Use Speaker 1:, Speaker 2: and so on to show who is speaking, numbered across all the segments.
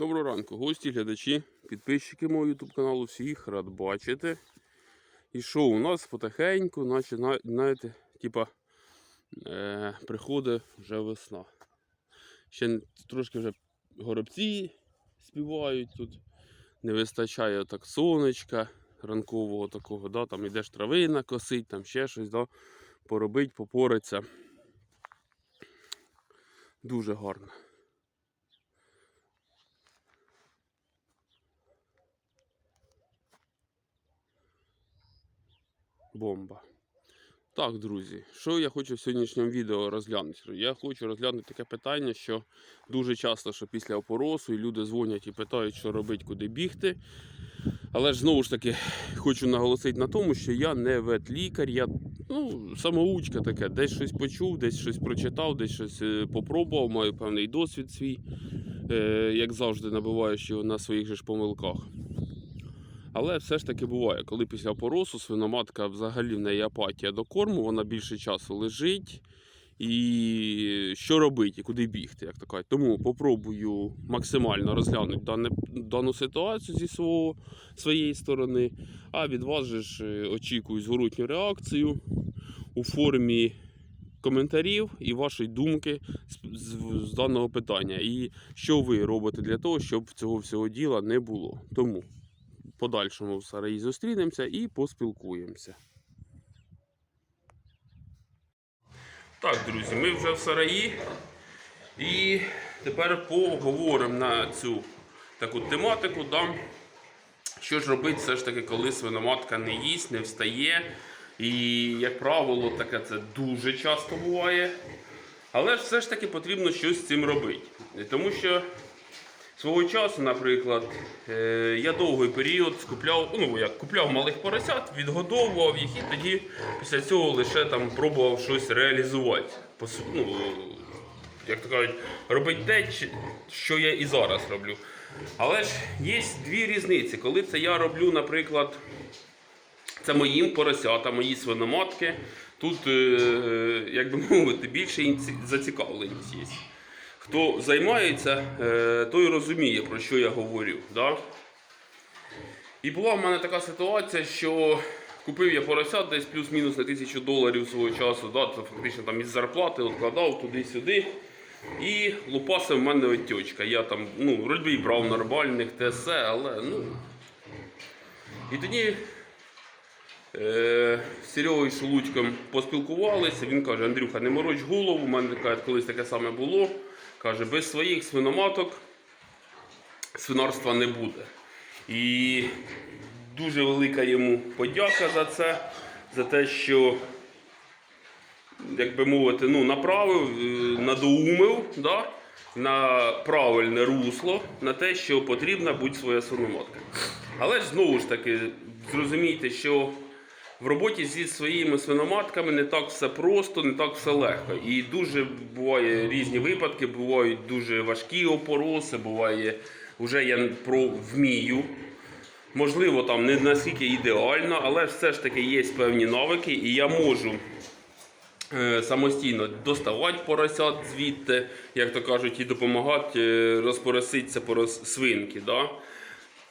Speaker 1: Доброго ранку, гості, глядачі, підписчики мого YouTube каналу, всіх рад бачити. І що у нас потихеньку, наче, знаєте, типа е, приходить вже весна. Ще трошки вже горобці співають тут. Не вистачає так сонечка ранкового такого, да, там ідеш травина косить, там ще щось, да, поробить, попориться. Дуже гарно. Бомба. Так, друзі, що я хочу в сьогоднішньому відео розглянути? Я хочу розглянути таке питання, що дуже часто, що після опоросу люди дзвонять і питають, що робити, куди бігти. Але ж знову ж таки хочу наголосити на тому, що я не ветлікар, я ну, самоучка таке, десь щось почув, десь щось прочитав, десь щось е, попробував, маю певний досвід свій, е, як завжди, набуваючи на своїх же ж помилках. Але все ж таки буває, коли після поросу свиноматка взагалі в неї апатія до корму, вона більше часу лежить. І що робити, куди бігти, як кажуть. Тому попробую максимально розглянути дане, дану ситуацію зі свого, своєї сторони. А від вас же ж е, очікую зворотню реакцію у формі коментарів і вашої думки з, з, з даного питання. І що ви робите для того, щоб цього всього діла не було. Тому подальшому в Сараї зустрінемося і поспілкуємося. Так, друзі, ми вже в Сараї. І тепер поговоримо на цю таку тематику. Да? Що ж робити все ж таки, коли свиноматка не їсть, не встає. І, як правило, таке це дуже часто буває. Але ж все ж таки потрібно щось з цим робити. Тому що свого часу, наприклад, е, я довгий період скупляв, ну як купляв малих поросят, відгодовував їх і тоді після цього лише там пробував щось реалізувати. Ну, як то кажуть, робити те, що я і зараз роблю. Але ж є дві різниці. Коли це я роблю, наприклад, це моїм поросята, мої свиноматки. Тут, е, як би мовити, більше зацікавленість є. Хто займається, е, той розуміє, про що я говорю. Да? І була в мене така ситуація, що купив я поросят десь плюс-мінус на тисячу доларів свого часу, да? це фактично там із зарплати відкладав туди-сюди. І лупаса в мене отечка. Я там, ну, вроді брав нормальних, те все, але ну. І тоді Е, з Серегою Шелудьком поспілкувалися. Він каже: Андрюха, не мороч голову. У мене колись таке саме було. Каже, без своїх свиноматок свинарства не буде. І дуже велика йому подяка за це, за те, що, як би мовити, ну, направив, е, надоумив да, на правильне русло, на те, що потрібна будь своя свиноматка. Але ж знову ж таки, зрозумійте, що в роботі зі своїми свиноматками не так все просто, не так все легко. І дуже буває різні випадки, бувають дуже важкі опороси, буває, вже я про вмію. Можливо, там не настільки ідеально, але все ж таки є певні навики, і я можу е, самостійно доставати поросят звідти, як то кажуть, і допомагати е, розпороситися по роз- свинки. Да?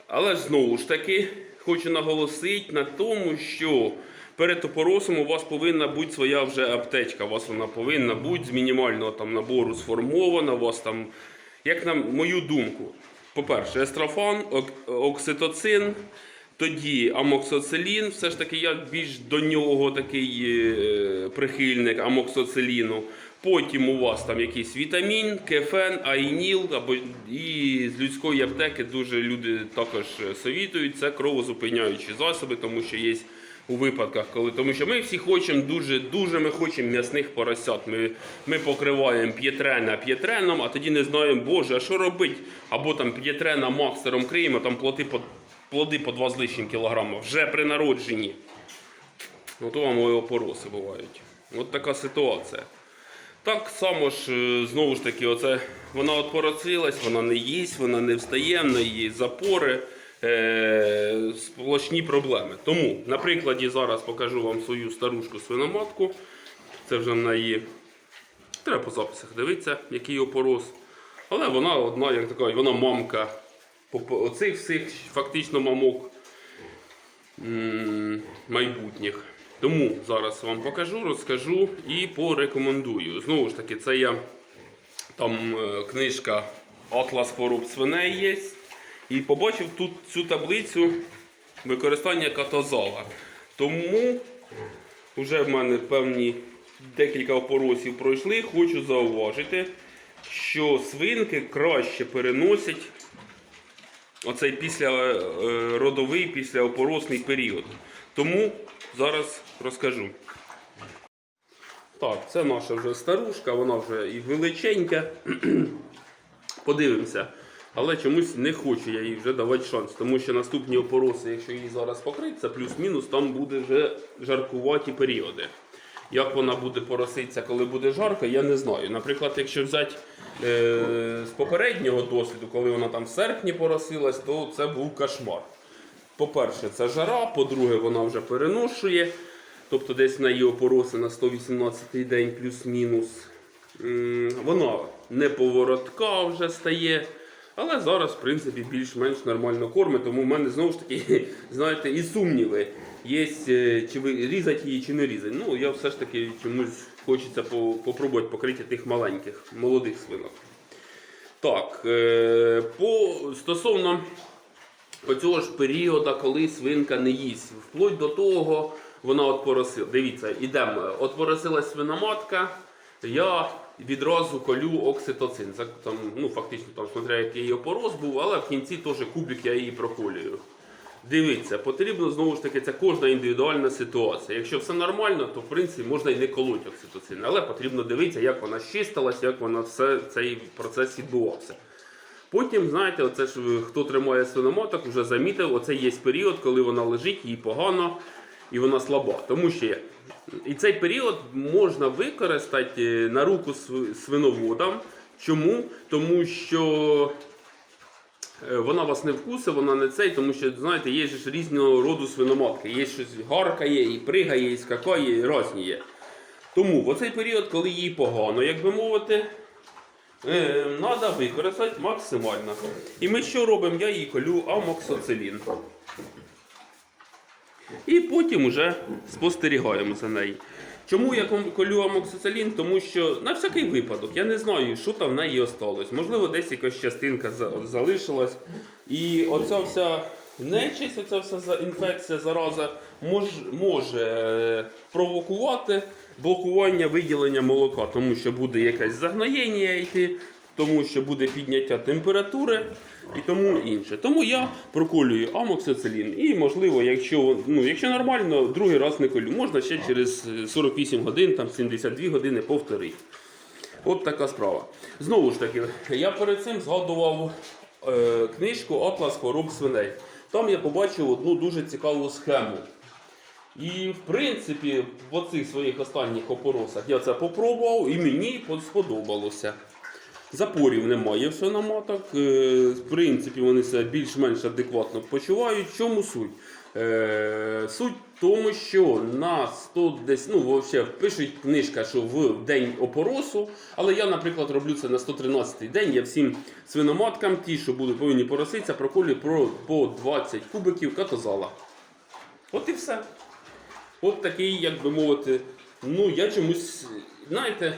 Speaker 1: Але знову ж таки хочу наголосити на тому, що перед опоросом у вас повинна бути своя вже аптечка. У вас вона повинна бути з мінімального там набору сформована. У вас там, як на мою думку, по-перше, естрофан, ок- окситоцин. Тоді амоксоцилін, все ж таки я більш до нього такий е, прихильник амоксоциліну. Потім у вас там якийсь вітамін, кефен, айніл або і з людської аптеки дуже люди також е, совітують. Це кровозупиняючі засоби, тому що є у випадках, коли тому що ми всі хочемо дуже, дуже ми хочемо м'ясних поросят. Ми, ми покриваємо п'єтрена п'єтреном, а тоді не знаємо, боже, а що робити? Або там п'єтрена макстером криємо, там плоти по плоди по 2 з лишнім кілограма вже при народженні. От вам і опороси бувають. От така ситуація. Так само ж, е, знову ж таки, оце, вона от поросилась, вона не їсть, вона не встає, в неї запори, е, сплошні проблеми. Тому, на прикладі зараз покажу вам свою старушку свиноматку. Це вже в неї. Треба по записах дивитися, який опорос. Але вона одна, як така, вона мамка оцих всіх фактично мамок майбутніх. Тому зараз вам покажу, розкажу і порекомендую. Знову ж таки, це я там е, книжка Атлас хвороб свиней є. І побачив тут цю таблицю використання катазала. Тому вже в мене певні декілька опоросів пройшли. Хочу зауважити, що свинки краще переносять оцей після е, родовий, післяопоросний період. Тому зараз розкажу. Так, це наша вже старушка, вона вже і величенька. Подивимося. Але чомусь не хочу я їй вже давати шанс, тому що наступні опороси, якщо її зараз покрити, це плюс-мінус, там буде вже жаркуваті періоди. Як вона буде пороситися, коли буде жарко, я не знаю. Наприклад, якщо взяти е, з попереднього досвіду, коли вона там в серпні поросилась, то це був кошмар. По-перше, це жара, по-друге, вона вже переношує. Тобто десь на її опороси на 118 день плюс-мінус. Вона не поворотка вже стає. Але зараз, в принципі, більш-менш нормально кормить, тому в мене знову ж таки, знаєте, і сумніви. Є, е, чи ви різати її, чи не різати. Ну, я все ж таки чомусь хочеться попробувати покрити тих маленьких, молодих свинок. Так, е, по, стосовно оцього ж періоду, коли свинка не їсть. Вплоть до того, вона от поросила. Дивіться, ідемо. От поросилась свиноматка, я відразу колю окситоцин. Там, ну, фактично, там, смотря який її опорос був, але в кінці теж кубик я її проколюю. Дивіться, потрібно знову ж таки, це кожна індивідуальна ситуація. Якщо все нормально, то в принципі можна і не колоть окситоцин, але потрібно дивитися, як вона щистилась, як вона все цей процес відбувався. Потім, знаєте, оце ж е, хто тримає свиноматок, вже замітив, оце є період, коли вона лежить, їй погано і вона слаба. Тому що. І цей період можна використати е, на руку свиноводам. Чому? Тому що е, вона вас не вкусить, вона не цей, тому що, знаєте, є ж різного роду свиноматки. Є щось гаркає, і пригає, і скакає, і різні є. Тому в оцей період, коли їй погано, як би мовити, треба використати максимально. І ми що робимо? Я їй колю амоксоцилін. І потім вже спостерігаємо за нею. Чому я колю амоксоцилін? Тому що на всякий випадок я не знаю, що там в неї осталось. Можливо, десь якась частинка залишилась. І оця вся нечисть, оця вся інфекція, зараза мож, може е, провокувати блокування виділення молока, тому що буде якесь загноєння йти, тому що буде підняття температури і тому інше. Тому я проколюю амоксицилін. І, можливо, якщо, ну, якщо нормально, другий раз не колю. Можна ще через е, 48 годин, там 72 години повторити. От така справа. Знову ж таки, я перед цим згадував е, книжку Атлас хвороб свиней. Там я побачив одну дуже цікаву схему. І в принципі, в оцих своїх останніх опоросах я це попробував і мені сподобалося. Запорів немає в свиноматок. Е, В принципі, вони себе більш-менш адекватно почувають. Чому суть? Е, Суть в тому, що на 100 десь, ну, взагалі, пишуть книжка, що в день опоросу, але я, наприклад, роблю це на 113-й день. Я всім свиноматкам, ті, що будуть повинні пороситися, проколюю про, по 20 кубиків катозала. От і все. От такий, як би мовити, ну я чомусь, знаєте,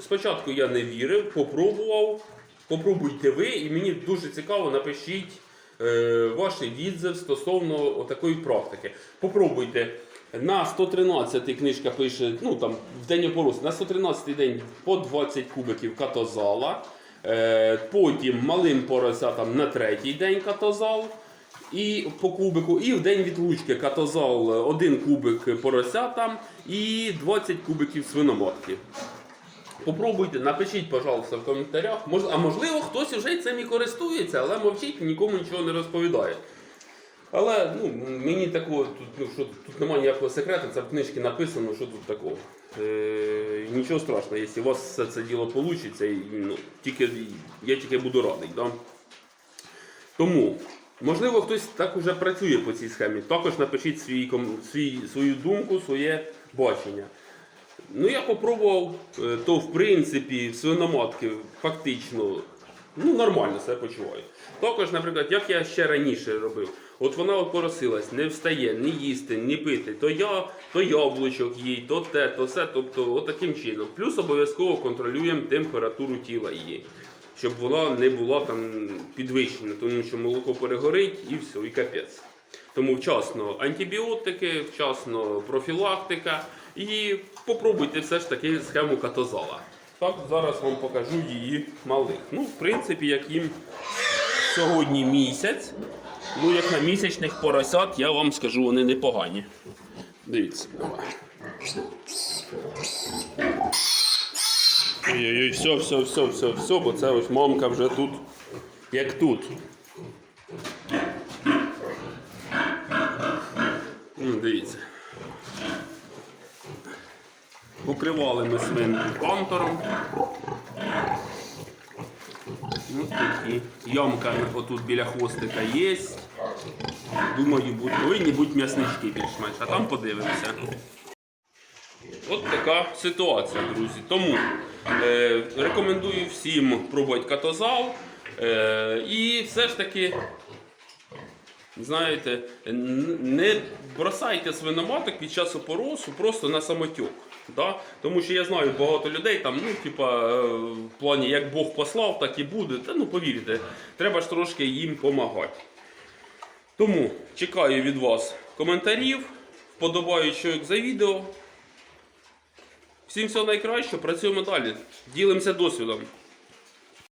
Speaker 1: спочатку я не вірив, попробував. Попробуйте ви, і мені дуже цікаво, напишіть е, ваш відзив стосовно такої практики. Попробуйте. На 113 книжка пише, ну там в день опоросу, на 113 день по 20 кубиків катозала. Е, потім малим поросятам на третій день катозал. І по кубику, і в день відлучки катозал е, один кубик поросятам і 20 кубиків свиноматки. Попробуйте, напишіть, пожалуйста, в коментарях. А можливо, хтось вже цим і користується, але мовчить, нікому нічого не розповідає. Але ну, мені такого, тут, ну, що, тут немає ніякого секрету, це в книжці написано, що тут такого. Е, нічого страшного, якщо у вас все це діло вийде, ну, тільки, я тільки буду радий. Да? Тому, можливо, хтось так уже працює по цій схемі. Також напишіть свій, свій, свою думку, своє бачення. Ну, я попробував, е, то в принципі свиноматки фактично ну, нормально себе почуваю. Також, наприклад, як я ще раніше робив, от вона от поросилась, не встає ні їсти, ні пити, то я, то яблучок їй, то те, то все, тобто от таким чином. Плюс обов'язково контролюємо температуру тіла її. Щоб вона не була там підвищена, тому що молоко перегорить і все, і капець. Тому вчасно антибіотики, вчасно профілактика і попробуйте все ж таки схему катозала. Так, зараз вам покажу її малих. Ну, в принципі, як їм сьогодні місяць, ну як на місячних поросят, я вам скажу, вони непогані. Дивіться, давай. Ой-ой-ой, все, все, все, все, все, бо це ось мамка вже тут, як тут. Ну, дивіться. Покривали ми свинку пантером. Ну, такі. Ямка отут біля хвостика є. Думаю, будь- повинні бути м'яснички більш-менш, а там подивимося. От така ситуація, друзі. Тому е, рекомендую всім пробувати катозал. Е, і все ж таки Знаєте, не бросайте свиноматок під час опоросу просто на самотюк. Да? Тому що я знаю багато людей там, ну, типа, е, в плані як Бог послав, так і буде. Та ну повірте, треба ж трошки їм допомагати. Тому чекаю від вас коментарів, вподобаючок за відео. Всім всього найкращого, працюємо далі, ділимося досвідом.